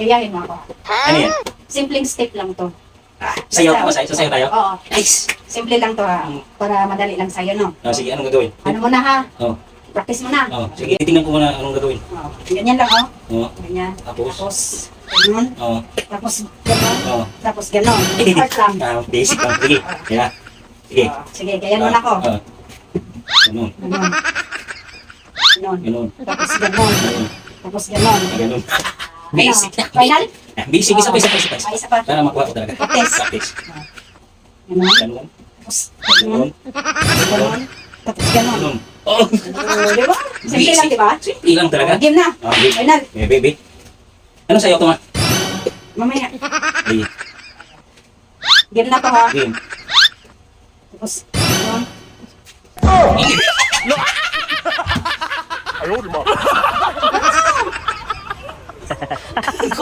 gayahin mo ako. Ano yan? Simpleng step lang to. Sayaw Basta- ko, sayaw, sayaw tayo? Oo. Nice! Simple lang to ha. Para madali lang sa'yo, no? Oh, sige, anong gagawin? Ano mo na ha? Oh, Practice mo na. oh, sige, titingnan ko muna anong gagawin. Oo. Ganyan lang, oh. Oh, Ganyan. Tapos? Tapos, ganun. oh, Tapos, ganun. oh. Tapos, ganun. Heart lang. Ah, basic lang. Sige, kaya. Sige. Oo. Sige, ganyan mo na ako. Ah, ganun, Ganun. Ganun. ganun, Tapos, ganun. ganun, Tapos, ganun. ganun. Basic. Ano? Final? Ah, Basic, isa pa, isa pa, isa pa. Ah, isa pa. Para makuha ko talaga. Practice. Practice. Ganun. Ganun, ganun. ganun, Ganun. Tapos, ganun. ganun. Oh! Oo, di ba? Simple lang, di ba? Simple lang talaga. Game na. Ah, game. Final. Eh, baby. Anong sayaw to nga? Mamaya. Sige, Game na to ha. game. Tapos, ganun. Ikaw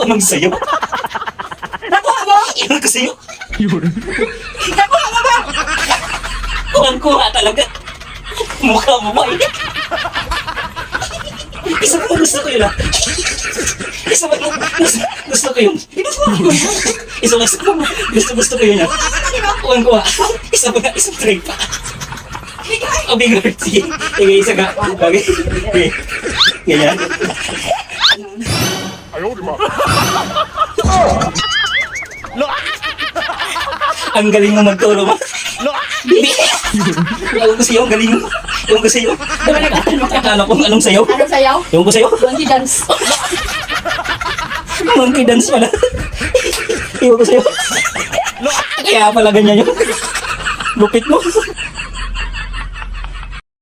nang sayo? Nakuha mo? Iyan ko sa'yo? Nakuha mo ba? Kuhan-kuha talaga. Mukha mo ba? Isa pa gusto ko yun ah. Isa pa gusto, gusto ko yun. Isa pa gusto, gusto, gusto ko yun ah. Kuhan-kuha. Isa pa nga, isang tray pa. Oh, bigger. Sige. Isa ka. Okay. Okay. Ganyan. Ang galing mo magturo mo. Hindi. Ewan ko sa'yo, ang galing mo. Ewan ko sa'yo. Akala ko anong sayaw. Anong sayaw? Ewan ko sa'yo. Monkey dance. Monkey dance pala. Ewan ko sa'yo. Kaya pala ganyan yun. Lupit mo.